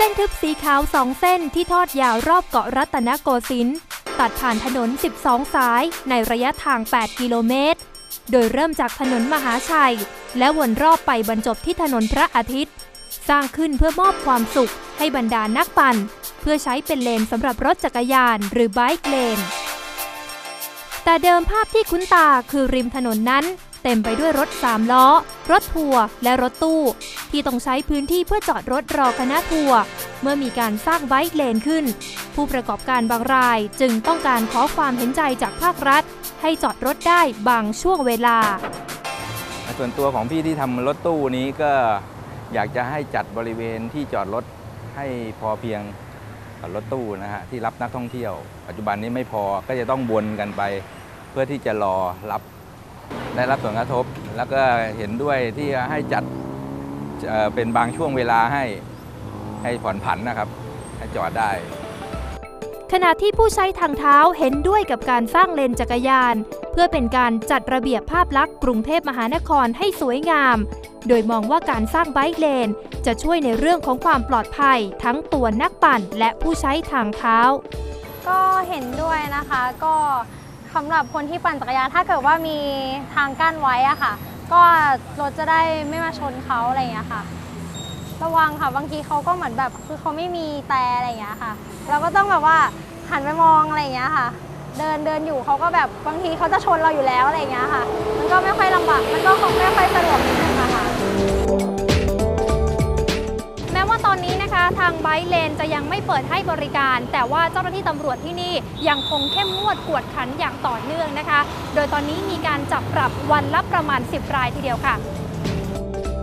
เส้นทึบสีขาวสองเส้นที่ทอดยาวรอบเกาะรัตนโกสินทร์ตัดผ่านถนน 12 สายในระยะทาง 8 กิโลเมตร โดยเริ่มจากถนนมหาชัย และวนรอบไปบรรจบที่ถนนพระอาทิตย์ สร้างขึ้นเพื่อมอบความสุขให้บรรดานักปั่น เพื่อใช้เป็นเลนสำหรับรถจักรยานหรือไบค์เลน แต่เดิมภาพที่คุ้นตาคือริมถนนนั้น เต็มไปด้วยรถ3ล้อ รถทัวร์และรถตู้ ที่ต้องใช้พื้นที่เพื่อจอดรถรอคณะทัวร์เมื่อมีการสร้างไบค์เลนขึ้น ผู้ประกอบการบางรายจึงต้องการขอความเห็นใจจากภาครัฐ ให้จอดรถได้บางช่วงเวลา ส่วนตัวของพี่ที่ทำรถตู้นี้ก็อยากจะให้จัดบริเวณที่จอดรถให้พอเพียงกับรถตู้นะฮะที่รับนักท่องเที่ยว ปัจจุบันนี้ไม่พอก็จะต้องวนกันไป พื่อที่จะรอรับได้รับผลกระทบ แล้วก็เห็นด้วยที่จะให้จัดเอ่อเป็นบางช่วงเวลาให้ให้ผ่อนผันนะครับ ให้จอดได้ ขณะที่ผู้ใช้ทางเท้าเห็นด้วยกับการสร้างเลนจักรยาน เพื่อเป็นการจัดระเบียบภาพลักษณ์กรุงเทพมหานครให้สวยงาม โดยมองว่าการสร้างไบค์เลน จะช่วยในเรื่องของความปลอดภัย ทั้งตัวนักปั่นและผู้ใช้ทางเท้า ก็เห็นด้วยนะคะก็ สำหรับคนที่ปั่นจักรยานถ้าเกิดว่ามีทางกั้นไว้อะค่ะ ก็รถจะได้ไม่มาชนเขาอะไรอย่างเงี้ยค่ะ ระวังค่ะบางทีเขาก็เหมือนแบบคือเขาไม่มีแต่อะไรอย่างเงี้ยค่ะ เราก็ต้องแบบว่าหันไปมองอะไรอย่างเงี้ยค่ะ เดินเดินอยู่เขาก็แบบบางทีเขาจะชนเราอยู่แล้วอะไรอย่างเงี้ยค่ะ มันก็ไม่ค่อยลำบาก ไบค์เลนจะยังไม่เปิดให้บริการ แต่ว่าเจ้าหน้าที่ตำรวจที่นี่ยังคงเข้มงวดกวดขันอย่างต่อเนื่องนะคะ โดยตอนนี้มีการจับปรับวันละประมาณ 10 รายทีเดียวค่ะ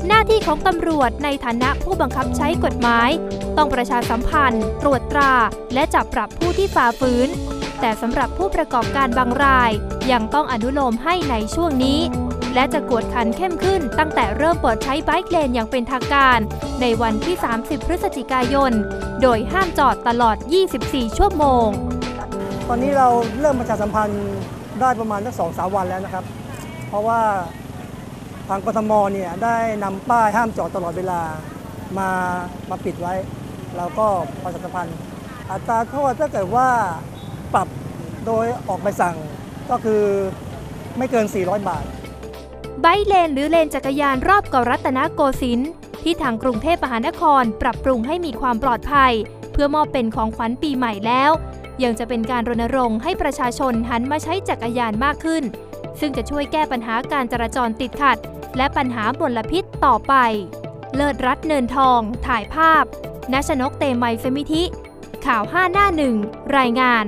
หน้าที่ของตำรวจในฐานะผู้บังคับใช้กฎหมาย ต้องประชาสัมพันธ์ ตรวจตรา และจับปรับผู้ที่ฝ่าฝืน แต่สำหรับผู้ประกอบการบางราย ยังต้องอนุโลมให้ในช่วงนี้ และจะกวดขันเข้มขึ้นตั้งแต่เริ่มเปิดใช้ไบค์เลนอย่างเป็นทางการ ในวันที่ 30 พฤศจิกายน โดยห้ามจอดตลอด 24 ชั่วโมง ตอนนี้เราเริ่มประชาสัมพันธ์ได้ประมาณสักสองสามวันแล้วนะครับ เพราะว่าทางกทมเนี่ยได้นำป้ายห้ามจอดตลอดเวลามามาปิดไว้ เราก็ประชาสัมพันธ์อัตราโทษถ้าเกิดว่า ปรับโดยออกใบสั่งก็คือไม่เกิน 400 บาท ไบเลนหรือเลนจักรยานรอบเกาะรัตนโกสินทร์ที่ทางกรุงเทพมหานครปรับปรุงให้มีความปลอดภัย เพื่อมอบเป็นของขวัญปีใหม่แล้ว ยังจะเป็นการรณรงค์ให้ประชาชนหันมาใช้จักรยานมากขึ้น ซึ่งจะช่วยแก้ปัญหาการจราจรติดขัด และปัญหามลพิษต่อไป เลิศรัตน์เนินทอง ถ่ายภาพนัชนกเตมัยเฟมิธิ ข่าว 5 หน้าหนึ่งรายงาน